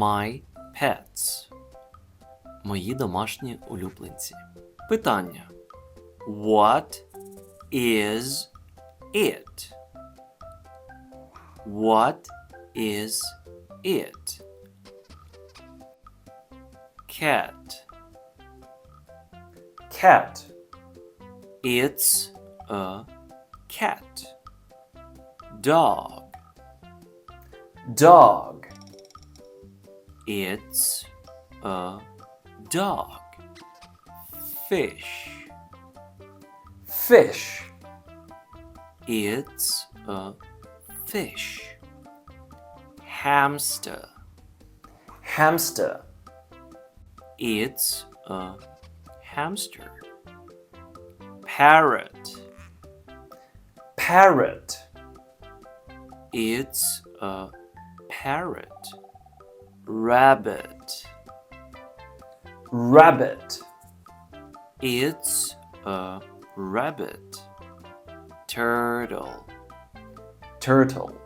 My pets. Мої домашні улюбленці. Питання. What is it? What is it? Cat. Cat. It's a cat. Dog. Dog. It's a dog. Fish. Fish. It's a fish. Hamster. Hamster. It's a hamster. Parrot. Parrot. It's a parrot. Rabbit. Rabbit. It's a rabbit. Turtle. Turtle.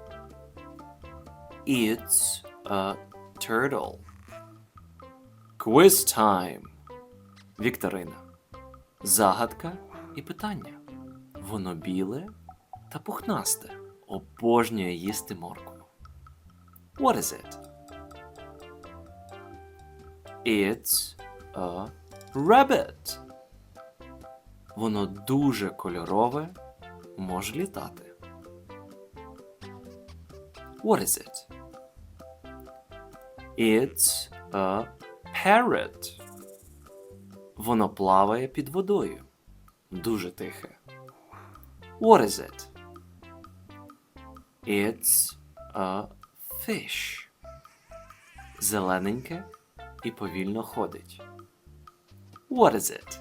It's a turtle. Quiz time. Вікторина. Загадка і питання. Воно біле та пухнасте. Обожнює їсти моркву. What is it? It's a rabbit. Воно дуже кольорове, може літати. What is it? It's a parrot. Воно плаває під водою. Дуже тихе. What is it? It's a fish. Зелененьке і повільно ходить. What is it?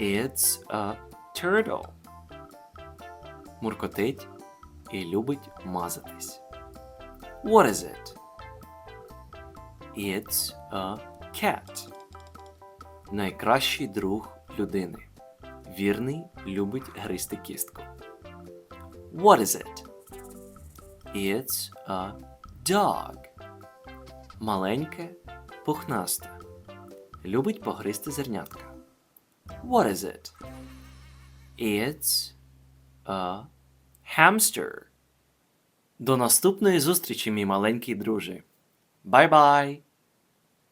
It's a turtle. Муркотить і любить мазатись. What is it? It's a cat. Найкращий друг людини. Вірний любить гризти кістку. What is it? It's a dog. Маленьке, пухнасте. Любить погризти зернятка. What is it? It's a hamster. До наступної зустрічі, мій маленький друже. Бай-бай!